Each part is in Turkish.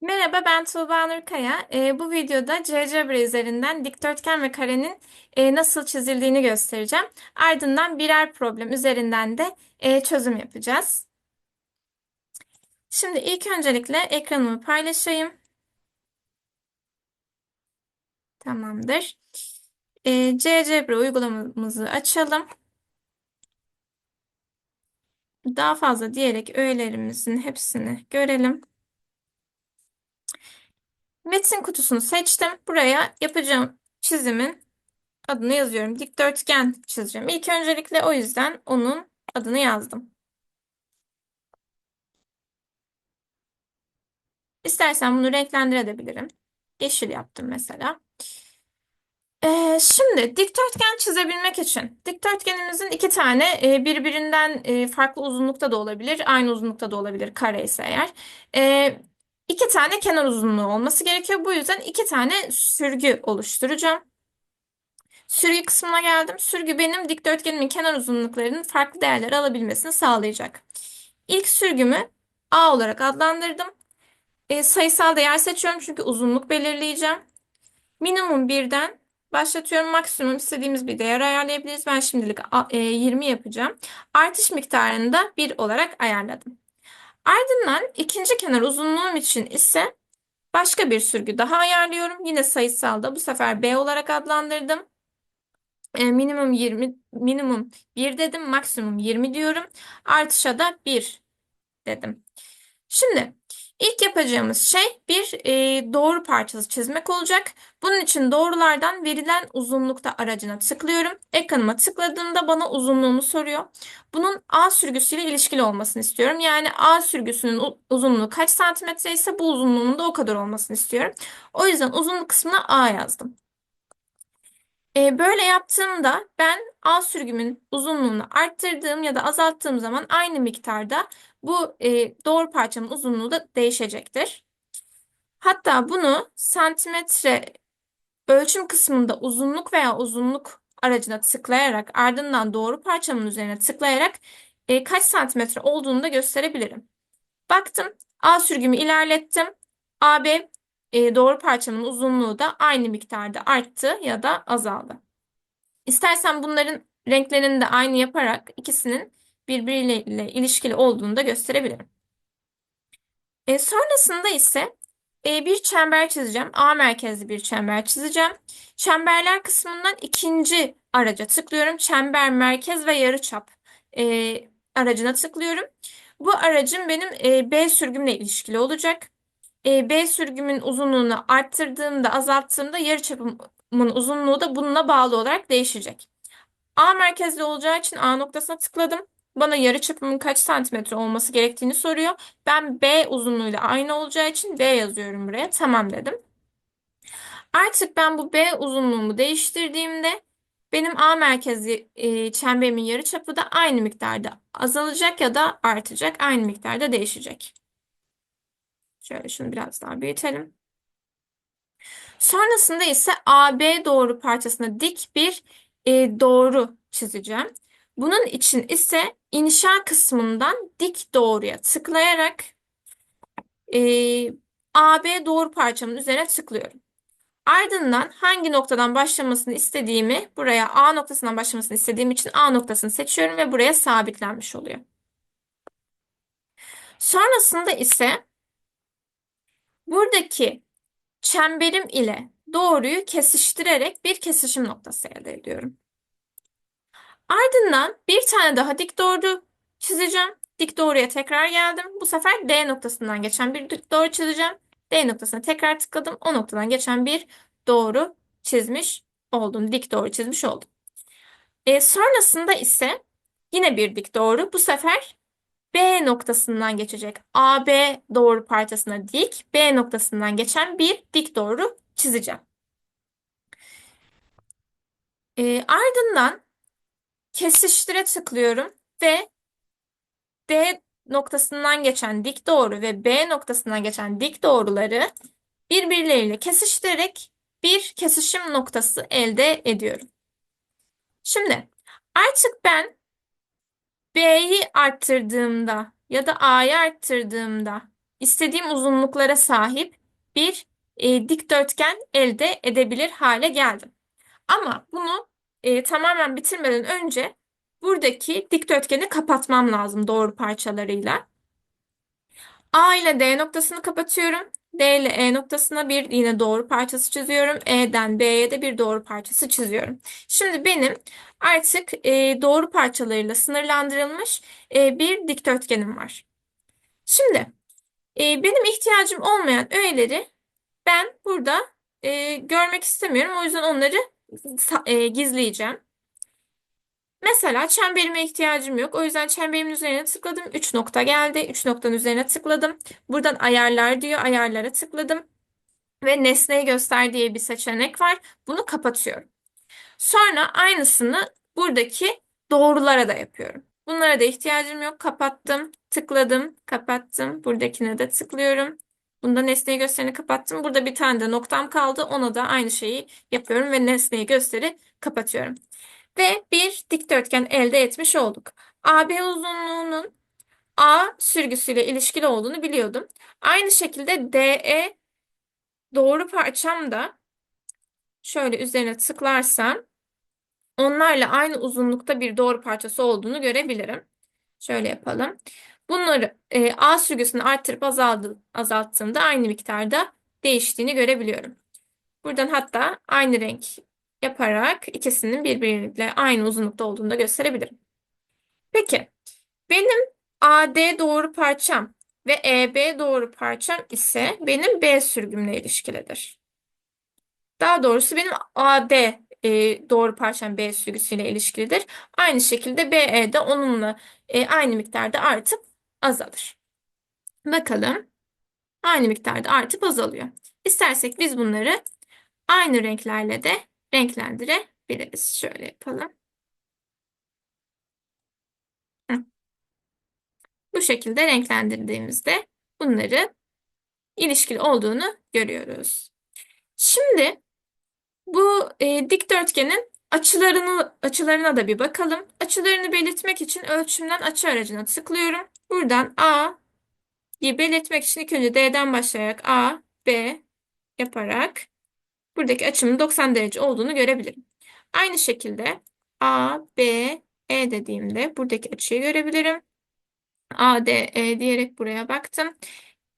Merhaba, ben Tuğba Nurkaya. Ee, bu videoda GeoGebra üzerinden dikdörtgen ve karenin e, nasıl çizildiğini göstereceğim. Ardından birer problem üzerinden de e, çözüm yapacağız. Şimdi ilk öncelikle ekranımı paylaşayım. Tamamdır. E, GeoGebra uygulamamızı açalım. Daha fazla diyerek öğelerimizin hepsini görelim. Metin kutusunu seçtim. Buraya yapacağım çizimin adını yazıyorum. Dikdörtgen çizeceğim. İlk öncelikle o yüzden onun adını yazdım. İstersen bunu renklendirebilirim. Yeşil yaptım mesela. Ee, şimdi dikdörtgen çizebilmek için dikdörtgenimizin iki tane e, birbirinden e, farklı uzunlukta da olabilir, aynı uzunlukta da olabilir kare ise eğer. E, iki tane kenar uzunluğu olması gerekiyor. Bu yüzden iki tane sürgü oluşturacağım. Sürgü kısmına geldim. Sürgü benim dikdörtgenimin kenar uzunluklarının farklı değerler alabilmesini sağlayacak. İlk sürgümü A olarak adlandırdım. E, sayısal değer seçiyorum çünkü uzunluk belirleyeceğim. Minimum 1'den başlatıyorum. Maksimum istediğimiz bir değer ayarlayabiliriz. Ben şimdilik e, 20 yapacağım. Artış miktarını da 1 olarak ayarladım. Ardından ikinci kenar uzunluğum için ise başka bir sürgü daha ayarlıyorum. Yine sayısalda bu sefer B olarak adlandırdım. E, minimum 20, minimum 1 dedim, maksimum 20 diyorum. Artışa da 1 dedim. Şimdi ilk yapacağımız şey bir e, doğru parçası çizmek olacak. Bunun için doğrulardan verilen uzunlukta aracına tıklıyorum. Ekranıma tıkladığımda bana uzunluğunu soruyor. Bunun A sürgüsüyle ilişkili olmasını istiyorum. Yani A sürgüsünün uzunluğu kaç santimetre ise bu uzunluğunun da o kadar olmasını istiyorum. O yüzden uzunluk kısmına A yazdım. E, böyle yaptığımda ben A sürgümün uzunluğunu arttırdığım ya da azalttığım zaman aynı miktarda bu e, doğru parçamın uzunluğu da değişecektir. Hatta bunu santimetre ölçüm kısmında uzunluk veya uzunluk aracına tıklayarak ardından doğru parçamın üzerine tıklayarak e, kaç santimetre olduğunu da gösterebilirim. Baktım A sürgümü ilerlettim. AB e, doğru parçamın uzunluğu da aynı miktarda arttı ya da azaldı. İstersen bunların renklerini de aynı yaparak ikisinin birbiriyle ilişkili olduğunu da gösterebilirim. E, sonrasında ise e, bir çember çizeceğim. A merkezli bir çember çizeceğim. Çemberler kısmından ikinci araca tıklıyorum. Çember, merkez ve yarıçap e, aracına tıklıyorum. Bu aracım benim e, B sürgümle ilişkili olacak. E, B sürgümün uzunluğunu arttırdığımda, azalttığımda yarıçapımın uzunluğu da bununla bağlı olarak değişecek. A merkezli olacağı için A noktasına tıkladım. Bana yarıçapımın kaç santimetre olması gerektiğini soruyor. Ben B uzunluğuyla aynı olacağı için B yazıyorum buraya. Tamam dedim. Artık ben bu B uzunluğumu değiştirdiğimde benim A merkezli e, çemberimin yarıçapı da aynı miktarda azalacak ya da artacak. Aynı miktarda değişecek. Şöyle şunu biraz daha büyütelim. Sonrasında ise AB doğru parçasına dik bir e, doğru çizeceğim. Bunun için ise inşa kısmından dik doğruya tıklayarak e, AB doğru parçamın üzerine tıklıyorum. Ardından hangi noktadan başlamasını istediğimi buraya A noktasından başlamasını istediğim için A noktasını seçiyorum ve buraya sabitlenmiş oluyor. Sonrasında ise buradaki çemberim ile doğruyu kesiştirerek bir kesişim noktası elde ediyorum. Ardından bir tane daha dik doğru çizeceğim. Dik doğruya tekrar geldim. Bu sefer D noktasından geçen bir dik doğru çizeceğim. D noktasına tekrar tıkladım. O noktadan geçen bir doğru çizmiş oldum. Dik doğru çizmiş oldum. E, sonrasında ise yine bir dik doğru. Bu sefer B noktasından geçecek. AB doğru parçasına dik, B noktasından geçen bir dik doğru çizeceğim. E, ardından kesiştire tıklıyorum ve D noktasından geçen dik doğru ve B noktasından geçen dik doğruları birbirleriyle kesiştirerek bir kesişim noktası elde ediyorum. Şimdi artık ben B'yi arttırdığımda ya da A'yı arttırdığımda istediğim uzunluklara sahip bir e, dikdörtgen elde edebilir hale geldim. Ama bunu e, tamamen bitirmeden önce buradaki dikdörtgeni kapatmam lazım doğru parçalarıyla. A ile D noktasını kapatıyorum. D ile E noktasına bir yine doğru parçası çiziyorum. E'den B'ye de bir doğru parçası çiziyorum. Şimdi benim artık e, doğru parçalarıyla sınırlandırılmış e, bir dikdörtgenim var. Şimdi e, benim ihtiyacım olmayan öğeleri ben burada e, görmek istemiyorum. O yüzden onları e, gizleyeceğim. Mesela çemberime ihtiyacım yok. O yüzden çemberimin üzerine tıkladım. 3 nokta geldi. 3 noktanın üzerine tıkladım. Buradan ayarlar diyor. Ayarlara tıkladım. Ve nesneyi göster diye bir seçenek var. Bunu kapatıyorum. Sonra aynısını buradaki doğrulara da yapıyorum. Bunlara da ihtiyacım yok. Kapattım, tıkladım, kapattım. Buradakine de tıklıyorum. Bunda nesneyi gösterini kapattım. Burada bir tane de noktam kaldı. Ona da aynı şeyi yapıyorum ve nesneyi gösteri kapatıyorum. Ve bir dikdörtgen elde etmiş olduk. AB uzunluğunun A sürgüsüyle ilişkili olduğunu biliyordum. Aynı şekilde DE doğru parçam da şöyle üzerine tıklarsam onlarla aynı uzunlukta bir doğru parçası olduğunu görebilirim. Şöyle yapalım. Bunları e, A sürgüsünü arttırıp azaldı, azalttığımda aynı miktarda değiştiğini görebiliyorum. Buradan hatta aynı renk yaparak ikisinin birbiriyle aynı uzunlukta olduğunu da gösterebilirim. Peki benim AD doğru parçam ve EB doğru parçam ise benim B sürgümle ilişkilidir. Daha doğrusu benim AD e, doğru parçam B sürgüsüyle ilişkilidir. Aynı şekilde BE de onunla e, aynı miktarda artıp azalır. Bakalım aynı miktarda artıp azalıyor. İstersek biz bunları aynı renklerle de renklendirebiliriz. Şöyle yapalım. Bu şekilde renklendirdiğimizde bunları ilişkili olduğunu görüyoruz. Şimdi bu e, dikdörtgenin açılarını açılarına da bir bakalım. Açılarını belirtmek için ölçümden açı aracına tıklıyorum. Buradan A'yı belirtmek için ilk önce D'den başlayarak A, B yaparak buradaki açımın 90 derece olduğunu görebilirim. Aynı şekilde A, B, E dediğimde buradaki açıyı görebilirim. A, D, E diyerek buraya baktım.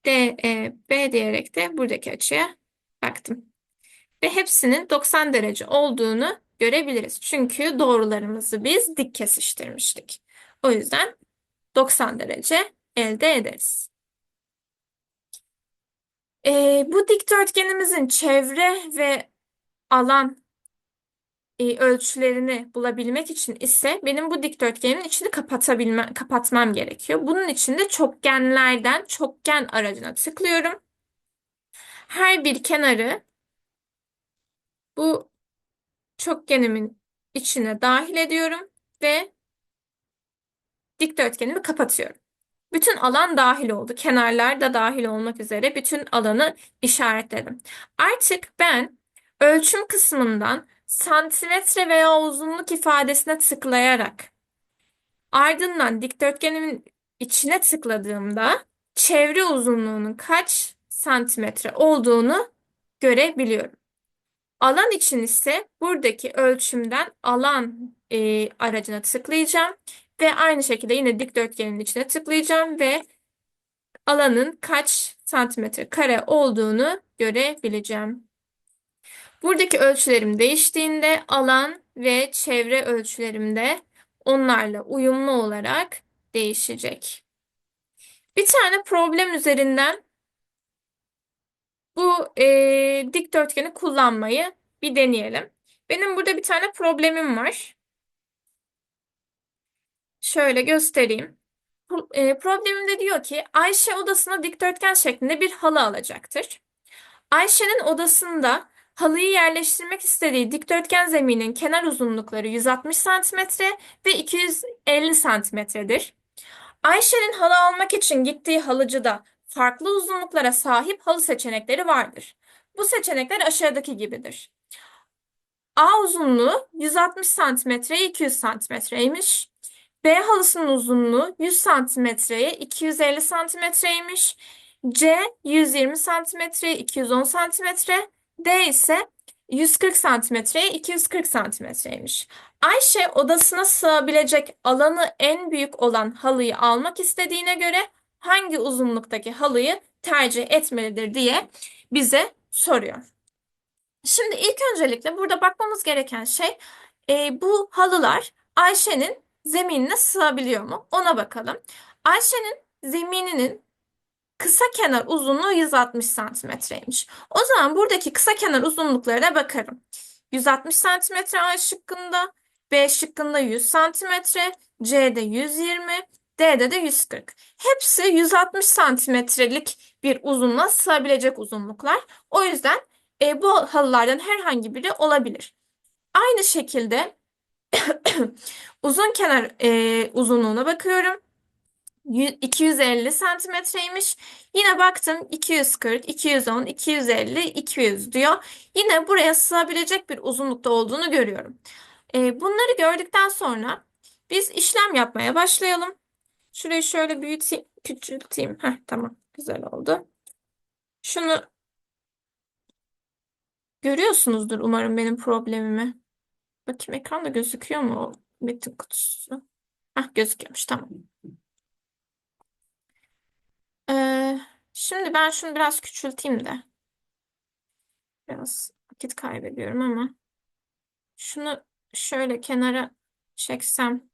D, E, B diyerek de buradaki açıya baktım. Ve hepsinin 90 derece olduğunu görebiliriz. Çünkü doğrularımızı biz dik kesiştirmiştik. O yüzden 90 derece elde ederiz. Ee, bu dikdörtgenimizin çevre ve alan e, ölçülerini bulabilmek için ise benim bu dikdörtgenin içini kapatabilmem, kapatmam gerekiyor. Bunun için de çokgenlerden çokgen aracına tıklıyorum. Her bir kenarı bu çokgenimin içine dahil ediyorum ve dikdörtgenimi kapatıyorum. Bütün alan dahil oldu. Kenarlar da dahil olmak üzere bütün alanı işaretledim. Artık ben ölçüm kısmından santimetre veya uzunluk ifadesine tıklayarak ardından dikdörtgenimin içine tıkladığımda çevre uzunluğunun kaç santimetre olduğunu görebiliyorum. Alan için ise buradaki ölçümden alan e, aracına tıklayacağım ve aynı şekilde yine dikdörtgenin içine tıklayacağım ve alanın kaç santimetre kare olduğunu görebileceğim. Buradaki ölçülerim değiştiğinde alan ve çevre ölçülerim de onlarla uyumlu olarak değişecek. Bir tane problem üzerinden bu e, dikdörtgeni kullanmayı bir deneyelim. Benim burada bir tane problemim var. Şöyle göstereyim. E, problemimde diyor ki Ayşe odasına dikdörtgen şeklinde bir halı alacaktır. Ayşe'nin odasında halıyı yerleştirmek istediği dikdörtgen zeminin kenar uzunlukları 160 cm ve 250 santimetredir. Ayşe'nin halı almak için gittiği halıcıda farklı uzunluklara sahip halı seçenekleri vardır. Bu seçenekler aşağıdaki gibidir. A uzunluğu 160 santimetreye 200 santimetreymiş. B halısının uzunluğu 100 santimetreye 250 santimetreymiş. C 120 santimetre 210 santimetre. D ise 140 santimetreye 240 santimetreymiş. Ayşe odasına sığabilecek alanı en büyük olan halıyı almak istediğine göre hangi uzunluktaki halıyı tercih etmelidir diye bize soruyor. Şimdi ilk öncelikle burada bakmamız gereken şey e, bu halılar Ayşe'nin zeminine sığabiliyor mu? Ona bakalım. Ayşe'nin zemininin kısa kenar uzunluğu 160 santimetreymiş. O zaman buradaki kısa kenar uzunluklarına bakarım. 160 santimetre A şıkkında, B şıkkında 100 santimetre, C'de 120, D'de de 140. Hepsi 160 santimetrelik bir uzunluğa sığabilecek uzunluklar. O yüzden e, bu halılardan herhangi biri olabilir. Aynı şekilde uzun kenar e, uzunluğuna bakıyorum. 250 santimetreymiş. Yine baktım 240, 210, 250, 200 diyor. Yine buraya sığabilecek bir uzunlukta olduğunu görüyorum. E, bunları gördükten sonra biz işlem yapmaya başlayalım. Şurayı şöyle büyüteyim, küçülteyim. Heh, tamam, güzel oldu. Şunu görüyorsunuzdur umarım benim problemimi. Bakayım ekranda gözüküyor mu o metin kutusu? Hah, gözüküyormuş, tamam. Ee, şimdi ben şunu biraz küçülteyim de. Biraz vakit kaybediyorum ama. Şunu şöyle kenara çeksem.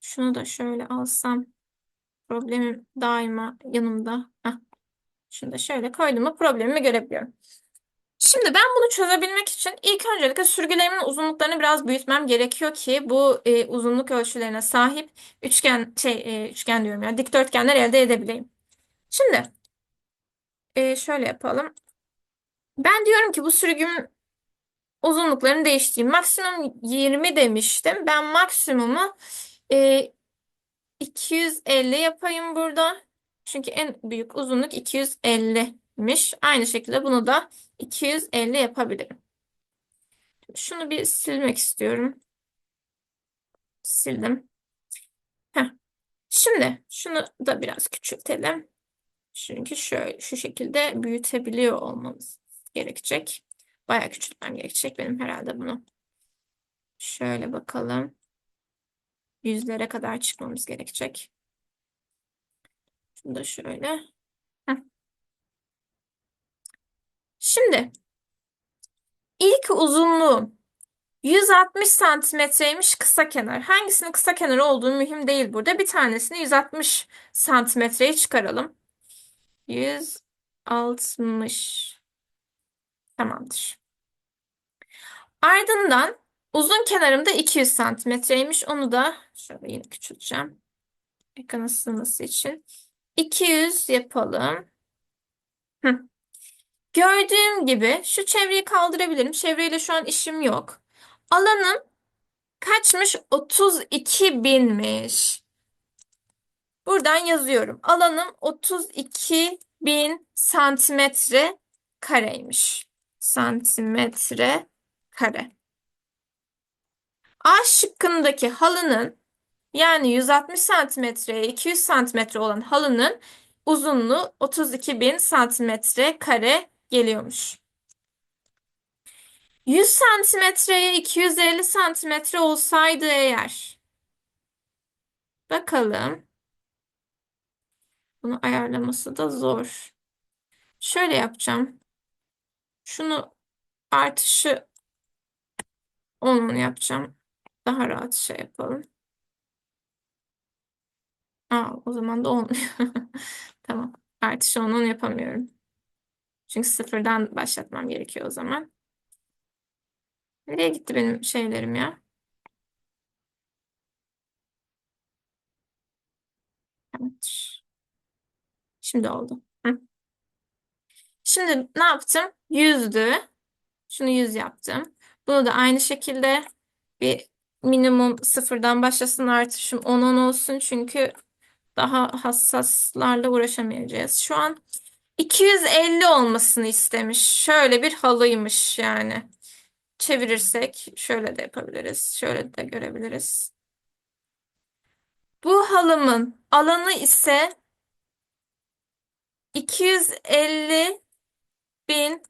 Şunu da şöyle alsam. Problemim daima yanımda. Heh. Şunu da şöyle koydum mu problemimi görebiliyorum. Şimdi ben bunu çözebilmek için ilk öncelikle sürgülerimin uzunluklarını biraz büyütmem gerekiyor ki bu e, uzunluk ölçülerine sahip üçgen şey e, üçgen diyorum ya dikdörtgenler elde edebileyim. Şimdi e, şöyle yapalım. Ben diyorum ki bu sürgüm uzunluklarını değiştireyim. Maksimum 20 demiştim. Ben maksimumu e, 250 yapayım burada. Çünkü en büyük uzunluk 250'miş. Aynı şekilde bunu da 250 yapabilirim. Şunu bir silmek istiyorum. Sildim. Heh. Şimdi şunu da biraz küçültelim. Çünkü şöyle şu şekilde büyütebiliyor olmamız gerekecek. Bayağı küçültmem gerekecek benim herhalde bunu. Şöyle bakalım. Yüzlere kadar çıkmamız gerekecek. Şunu da şöyle. Heh. Şimdi ilk uzunluğu 160 santimetreymiş kısa kenar. Hangisinin kısa kenar olduğu mühim değil burada. Bir tanesini 160 santimetreye çıkaralım. 160 tamamdır. Ardından uzun kenarımda 200 santimetreymiş. Onu da şöyle yine küçülteceğim. Ekranın sığması için. 200 yapalım. Hı. Gördüğüm gibi şu çevreyi kaldırabilirim. Çevreyle şu an işim yok. Alanım kaçmış? 32 binmiş. Buradan yazıyorum. Alanım 32 bin santimetre kareymiş. Santimetre kare. A şıkkındaki halının yani 160 santimetreye 200 santimetre olan halının uzunluğu 32 bin santimetre kare geliyormuş. 100 santimetreye 250 santimetre olsaydı eğer. Bakalım. Bunu ayarlaması da zor. Şöyle yapacağım. Şunu artışı 10 yapacağım. Daha rahat şey yapalım. Aa, o zaman da olmuyor. Tamam. Artışı 10 yapamıyorum. Çünkü sıfırdan başlatmam gerekiyor o zaman. Nereye gitti benim şeylerim ya? Evet. Şimdi oldu. Şimdi ne yaptım? Yüzdü. Şunu yüz yaptım. Bunu da aynı şekilde bir minimum sıfırdan başlasın artışım 10-10 olsun. Çünkü daha hassaslarla uğraşamayacağız. Şu an 250 olmasını istemiş. Şöyle bir halıymış yani. Çevirirsek şöyle de yapabiliriz. Şöyle de görebiliriz. Bu halımın alanı ise 250 bin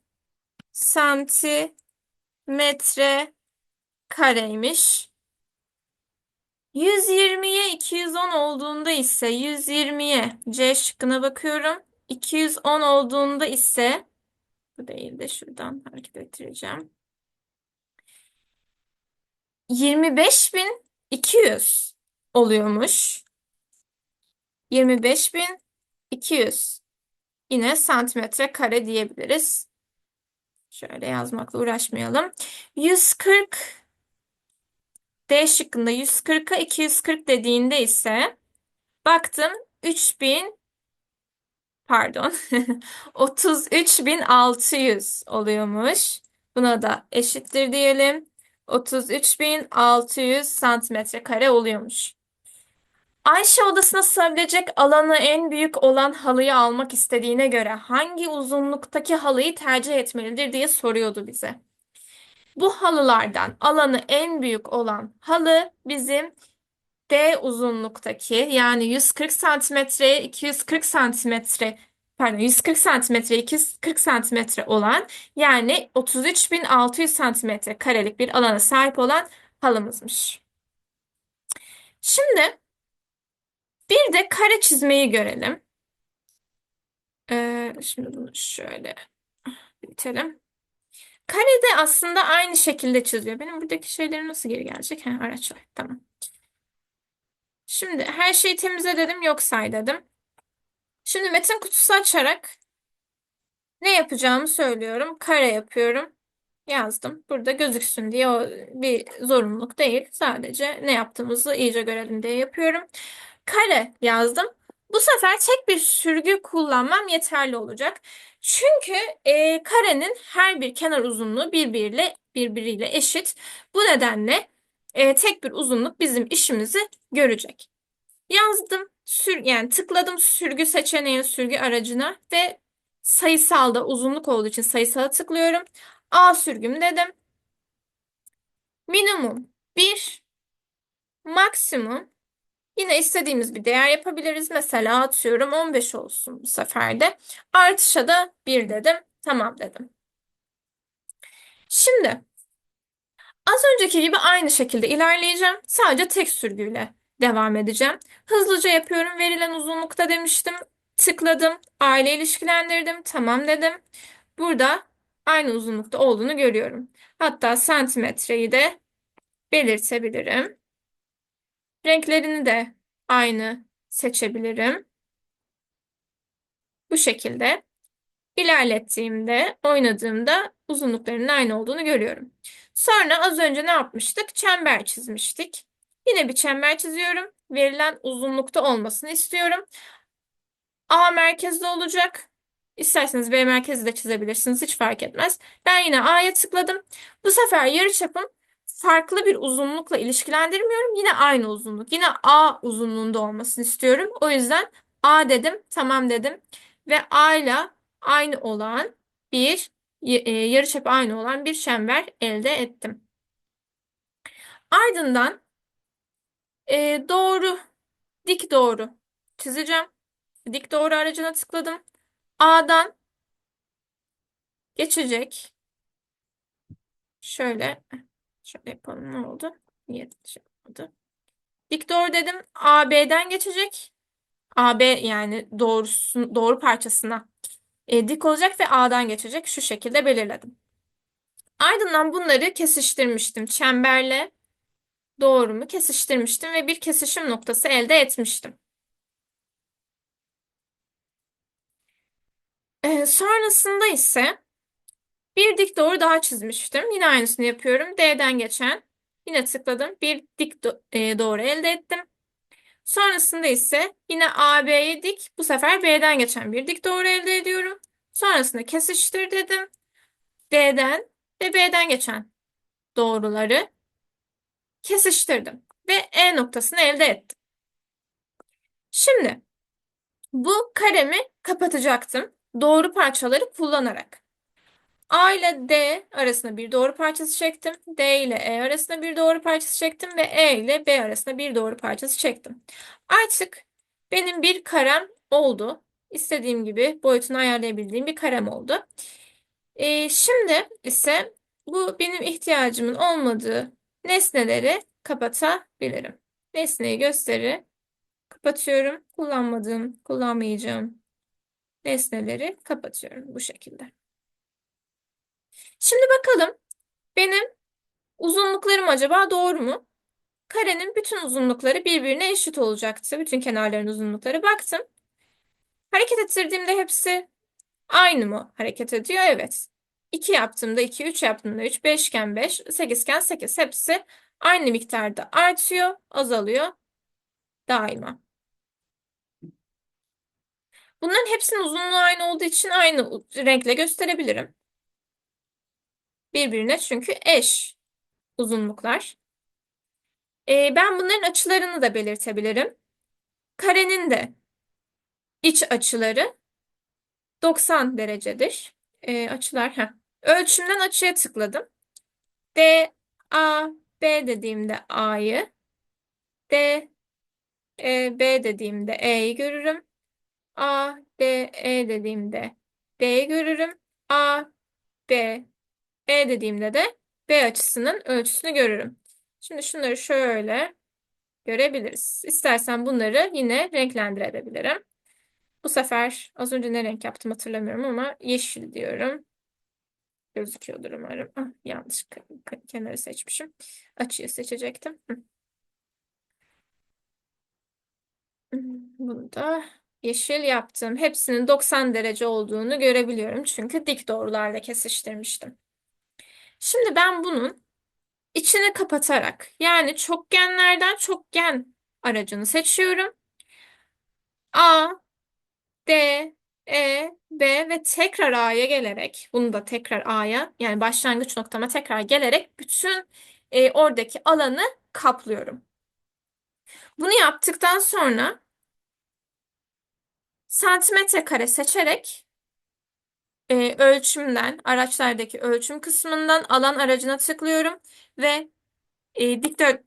santimetre kareymiş. 120'ye 210 olduğunda ise 120'ye C şıkkına bakıyorum. 210 olduğunda ise bu değil de şuradan hareket ettireceğim. 25.200 oluyormuş. 25.200 yine santimetre kare diyebiliriz. Şöyle yazmakla uğraşmayalım. 140 D şıkkında 140'a 240 dediğinde ise baktım 3000 pardon 33.600 oluyormuş. Buna da eşittir diyelim. 33.600 santimetre kare oluyormuş. Ayşe odasına sığabilecek alanı en büyük olan halıyı almak istediğine göre hangi uzunluktaki halıyı tercih etmelidir diye soruyordu bize. Bu halılardan alanı en büyük olan halı bizim D uzunluktaki yani 140 santimetreye 240 santimetre pardon 140 santimetre 240 santimetre olan yani 33.600 santimetre karelik bir alana sahip olan halımızmış. Şimdi bir de kare çizmeyi görelim. Ee, şimdi bunu şöyle bitelim. Kare de aslında aynı şekilde çiziyor. Benim buradaki şeylerim nasıl geri gelecek? Ha, araçlar. Tamam. Şimdi her şeyi temizle dedim, yok say dedim. Şimdi metin kutusu açarak ne yapacağımı söylüyorum. Kare yapıyorum. Yazdım. Burada gözüksün diye o bir zorunluluk değil. Sadece ne yaptığımızı iyice görelim diye yapıyorum. Kare yazdım. Bu sefer tek bir sürgü kullanmam yeterli olacak. Çünkü e, karenin her bir kenar uzunluğu birbiriyle birbiriyle eşit. Bu nedenle e, tek bir uzunluk bizim işimizi görecek. Yazdım, sür yani tıkladım sürgü seçeneğin sürgü aracına ve sayısalda uzunluk olduğu için sayısala tıklıyorum. A sürgüm dedim. Minimum 1, maksimum Yine istediğimiz bir değer yapabiliriz. Mesela atıyorum 15 olsun bu sefer de. Artışa da 1 dedim. Tamam dedim. Şimdi az önceki gibi aynı şekilde ilerleyeceğim. Sadece tek sürgüyle devam edeceğim. Hızlıca yapıyorum. Verilen uzunlukta demiştim. Tıkladım. Aile ilişkilendirdim. Tamam dedim. Burada aynı uzunlukta olduğunu görüyorum. Hatta santimetreyi de belirtebilirim. Renklerini de aynı seçebilirim. Bu şekilde ilerlettiğimde, oynadığımda uzunluklarının aynı olduğunu görüyorum. Sonra az önce ne yapmıştık? Çember çizmiştik. Yine bir çember çiziyorum. Verilen uzunlukta olmasını istiyorum. A merkezde olacak. İsterseniz B merkezi de çizebilirsiniz. Hiç fark etmez. Ben yine A'ya tıkladım. Bu sefer yarıçapım farklı bir uzunlukla ilişkilendirmiyorum. Yine aynı uzunluk. Yine A uzunluğunda olmasını istiyorum. O yüzden A dedim, tamam dedim. Ve A ile aynı olan bir yarıçapı aynı olan bir çember elde ettim. Ardından e, doğru, dik doğru çizeceğim. Dik doğru aracına tıkladım. A'dan geçecek. Şöyle Şöyle yapalım. Ne oldu? Niye şey? Dik doğru dedim. AB'den geçecek. AB yani doğrusu, doğru parçasına e, dik olacak ve A'dan geçecek. Şu şekilde belirledim. Ardından bunları kesiştirmiştim. Çemberle doğrumu kesiştirmiştim ve bir kesişim noktası elde etmiştim. E, sonrasında ise bir dik doğru daha çizmiştim. Yine aynısını yapıyorum. D'den geçen. Yine tıkladım. Bir dik do e, doğru elde ettim. Sonrasında ise yine AB'ye dik. Bu sefer B'den geçen bir dik doğru elde ediyorum. Sonrasında kesiştir dedim. D'den ve B'den geçen doğruları kesiştirdim. Ve E noktasını elde ettim. Şimdi bu karemi kapatacaktım. Doğru parçaları kullanarak. A ile D arasında bir doğru parçası çektim. D ile E arasında bir doğru parçası çektim ve E ile B arasında bir doğru parçası çektim. Artık benim bir karem oldu. istediğim gibi boyutunu ayarlayabildiğim bir karem oldu. Ee, şimdi ise bu benim ihtiyacımın olmadığı nesneleri kapatabilirim. Nesneyi gösteri kapatıyorum. Kullanmadığım, kullanmayacağım nesneleri kapatıyorum bu şekilde. Şimdi bakalım benim uzunluklarım acaba doğru mu? Karenin bütün uzunlukları birbirine eşit olacaktı. Bütün kenarların uzunlukları. Baktım. Hareket ettirdiğimde hepsi aynı mı hareket ediyor? Evet. 2 yaptığımda 2, 3 yaptığımda 3, 5 iken 5, 8 iken 8. Hepsi aynı miktarda artıyor, azalıyor daima. Bunların hepsinin uzunluğu aynı olduğu için aynı renkle gösterebilirim. Birbirine çünkü eş uzunluklar. Ee, ben bunların açılarını da belirtebilirim. Karenin de iç açıları 90 derecedir. Ee, açılar. Heh. Ölçümden açıya tıkladım. D, A, B dediğimde A'yı, D, E, B dediğimde E'yi görürüm. A, D, E dediğimde D'yi görürüm. A, B, E dediğimde de B açısının ölçüsünü görürüm. Şimdi şunları şöyle görebiliriz. İstersen bunları yine renklendirebilirim. Bu sefer az önce ne renk yaptım hatırlamıyorum ama yeşil diyorum. Gözüküyordur umarım. Ah, yanlış kenarı seçmişim. Açıyı seçecektim. Bunu da yeşil yaptım. Hepsinin 90 derece olduğunu görebiliyorum. Çünkü dik doğrularla kesiştirmiştim. Şimdi ben bunun içini kapatarak yani çokgenlerden çokgen aracını seçiyorum. A, D, E, B ve tekrar A'ya gelerek, bunu da tekrar A'ya yani başlangıç noktama tekrar gelerek bütün e, oradaki alanı kaplıyorum. Bunu yaptıktan sonra santimetre kare seçerek e, ölçümden, araçlardaki ölçüm kısmından alan aracına tıklıyorum ve e, dikdört,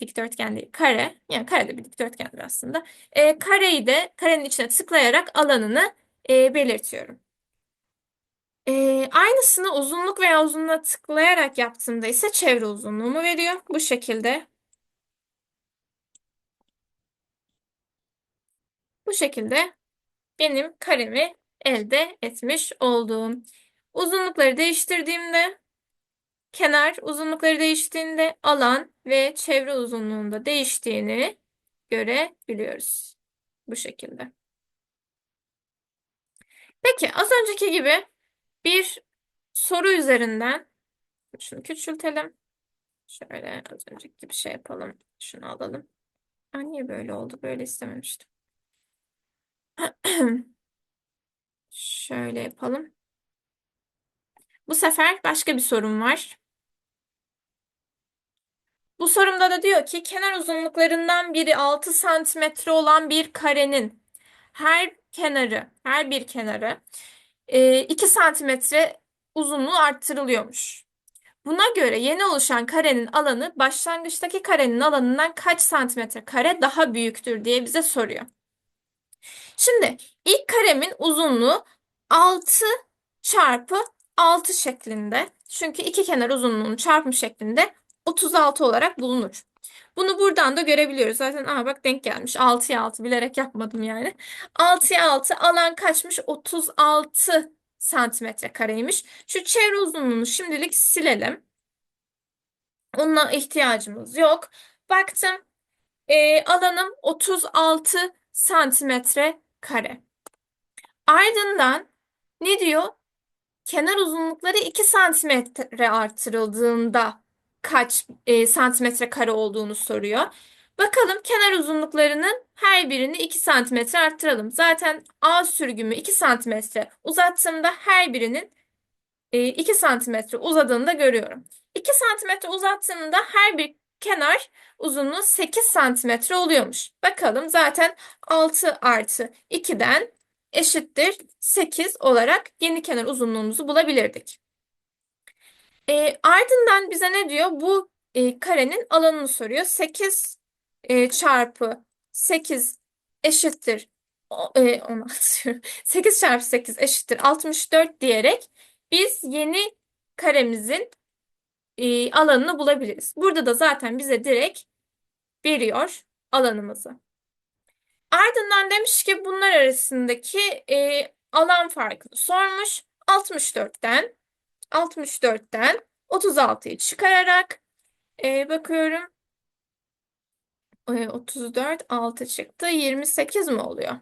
dikdörtgen değil, kare, yani kare de bir dikdörtgendir aslında. E, kareyi de karenin içine tıklayarak alanını e, belirtiyorum. E, aynısını uzunluk veya uzunluğa tıklayarak yaptığımda ise çevre uzunluğumu veriyor. Bu şekilde. Bu şekilde benim karemi elde etmiş oldum. Uzunlukları değiştirdiğimde kenar uzunlukları değiştiğinde alan ve çevre uzunluğunda değiştiğini görebiliyoruz. Bu şekilde. Peki az önceki gibi bir soru üzerinden şunu küçültelim. Şöyle az önceki gibi şey yapalım. Şunu alalım. Aa, niye böyle oldu? Böyle istememiştim. Şöyle yapalım. Bu sefer başka bir sorum var. Bu sorumda da diyor ki kenar uzunluklarından biri 6 santimetre olan bir karenin her kenarı, her bir kenarı 2 e, santimetre uzunluğu arttırılıyormuş. Buna göre yeni oluşan karenin alanı başlangıçtaki karenin alanından kaç santimetre kare daha büyüktür diye bize soruyor. Şimdi ilk karemin uzunluğu 6 çarpı 6 şeklinde. Çünkü iki kenar uzunluğunu çarpım şeklinde 36 olarak bulunur. Bunu buradan da görebiliyoruz. Zaten aha bak denk gelmiş. 6'ya 6 bilerek yapmadım yani. 6'ya 6 alan kaçmış? 36 santimetre kareymiş. Şu çevre uzunluğunu şimdilik silelim. Onunla ihtiyacımız yok. Baktım. E, alanım 36 santimetre kare. Ardından ne diyor? Kenar uzunlukları 2 santimetre artırıldığında kaç e, santimetre kare olduğunu soruyor. Bakalım kenar uzunluklarının her birini 2 santimetre arttıralım. Zaten A sürgümü 2 santimetre uzattığımda her birinin e, 2 santimetre uzadığını da görüyorum. 2 santimetre uzattığımda her bir kenar uzunluğu 8 santimetre oluyormuş. Bakalım zaten 6 artı 2'den eşittir 8 olarak yeni kenar uzunluğumuzu bulabilirdik. E, ardından bize ne diyor? Bu e, karenin alanını soruyor. 8 e, çarpı 8 eşittir o- e, 16 diyorum. 8 çarpı 8 eşittir 64 diyerek biz yeni karemizin e, alanını bulabiliriz. Burada da zaten bize direkt veriyor alanımızı. Ardından demiş ki bunlar arasındaki e, alan farkını sormuş. 64'ten 64'ten 36'yı çıkararak e, bakıyorum. E, 34 6 çıktı. 28 mi oluyor?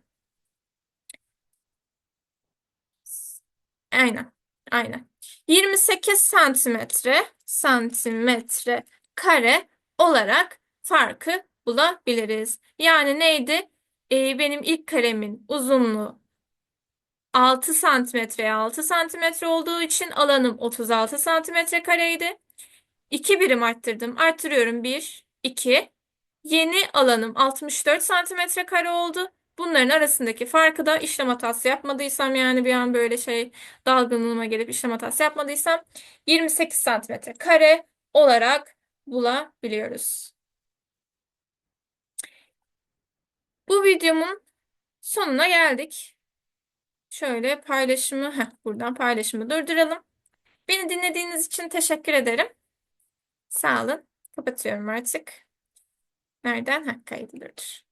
Aynen. Aynen. 28 santimetre santimetre kare olarak farkı bulabiliriz. Yani neydi? Ee, benim ilk karemin uzunluğu 6 santimetreye 6 santimetre olduğu için alanım 36 santimetre kareydi. 2 birim arttırdım. Arttırıyorum 1, 2. Yeni alanım 64 santimetre kare oldu. Bunların arasındaki farkı da işlem hatası yapmadıysam yani bir an böyle şey dalgınlığıma gelip işlem hatası yapmadıysam 28 santimetre kare olarak bulabiliyoruz. Bu videomun sonuna geldik. Şöyle paylaşımı, heh, buradan paylaşımı durduralım. Beni dinlediğiniz için teşekkür ederim. Sağ olun. Kapatıyorum artık. Nereden? Ha, kaydı durdur.